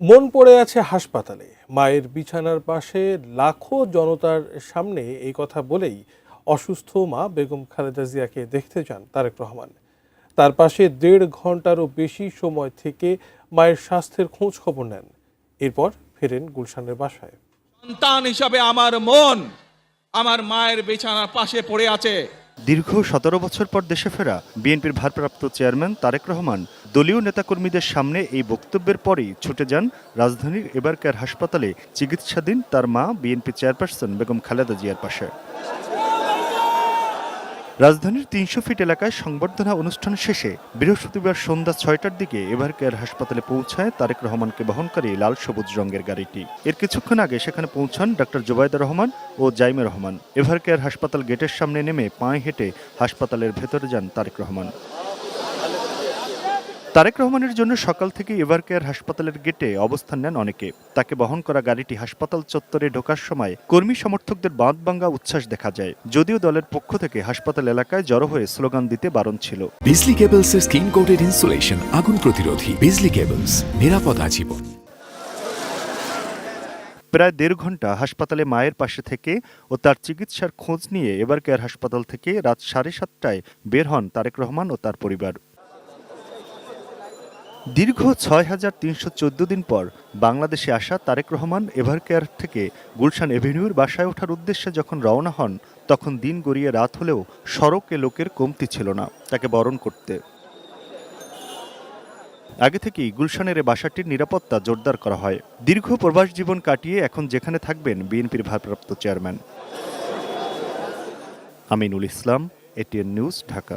মন পড়ে আছে হাসপাতালে। মায়ের বিছানার পাশে লাখো জনতার সামনে এই কথা বলেই অসুস্থ মা বেগম খালেদা জিয়াকে দেখতে চান তারেক রহমান। তার পাশে দেড় ঘন্টারও বেশি সময় থেকে মায়ের স্বাস্থ্যের খোঁজ খবর নেন। এরপর ফেরেন গুলশানের বাসায়। সন্তান হিসাবে আমার মন আমার মায়ের বিছানার পাশে পড়ে আছে। দীর্ঘ সতেরো বছর পর দেশে ফেরা বিএনপির ভারপ্রাপ্ত চেয়ারম্যান তারেক রহমান দলীয় নেতাকর্মীদের সামনে এই বক্তব্যের পরেই ছুটে যান রাজধানীর এবারকার হাসপাতালে। চিকিৎসাধীন তার মা, বিএনপি চেয়ারপারসন বেগম খালেদা জিয়ার পাশে। রাজধানীর তিনশো ফিট এলাকায় সংবর্ধনা অনুষ্ঠান শেষে বৃহস্পতিবার সন্ধ্যা ছয়টার দিকে এভার কেয়ার হাসপাতালে পৌঁছায় তারেক রহমানকে বহনকারী লাল সবুজ রঙের গাড়িটি। এর কিছুক্ষণ আগে সেখানে পৌঁছান ডক্টর জোবায়দা রহমান ও জাইমে রহমান। এভার কেয়ার হাসপাতাল গেটের সামনে নেমে পায়ে হেঁটে হাসপাতালের ভেতরে যান তারেক রহমান। তারেক রহমানের জন্য সকাল থেকে এভার কেয়ার হাসপাতালের গেটে অবস্থান নেন অনেকে। তাকে বহন করা গাড়িটি হাসপাতাল চত্বরে ঢোকার সময় কর্মী সমর্থকদের বাঁধ ভাঙ্গা উচ্ছ্বাস দেখা যায়। যদিও দলের পক্ষ থেকে হাসপাতাল এলাকায় জড়ো হয়ে স্লোগান দিতে বারণ ছিল। বিজলি কেবলসের স্কিন কোটেড ইনসুলেশন আগুন প্রতিরোধী বিজলি কেবলস নিরাপদ আজীবন। প্রায় দেড় ঘণ্টা হাসপাতালে মায়ের পাশে থেকে ও তার চিকিৎসার খোঁজ নিয়ে এবার কেয়ার হাসপাতাল থেকে রাত সাড়ে সাতটায় বের হন তারেক রহমান ও তার পরিবার। দীর্ঘ ছয় হাজার তিনশো চোদ্দ দিন পর বাংলাদেশে আসা তারেক রহমান এভার কেয়ার থেকে গুলশান এভিনিউর বাসায় ওঠার উদ্দেশ্যে যখন রওনা হন, তখন দিন গড়িয়ে রাত হলেও সড়কে লোকের কমতি ছিল না তাকে বরণ করতে। আগে থেকেই গুলশানের এ বাসাটির নিরাপত্তা জোরদার করা হয়। দীর্ঘ প্রবাস জীবন কাটিয়ে এখন যেখানে থাকবেন বিএনপির ভারপ্রাপ্ত chairman. Aminul Islam, ATN news, Dhaka.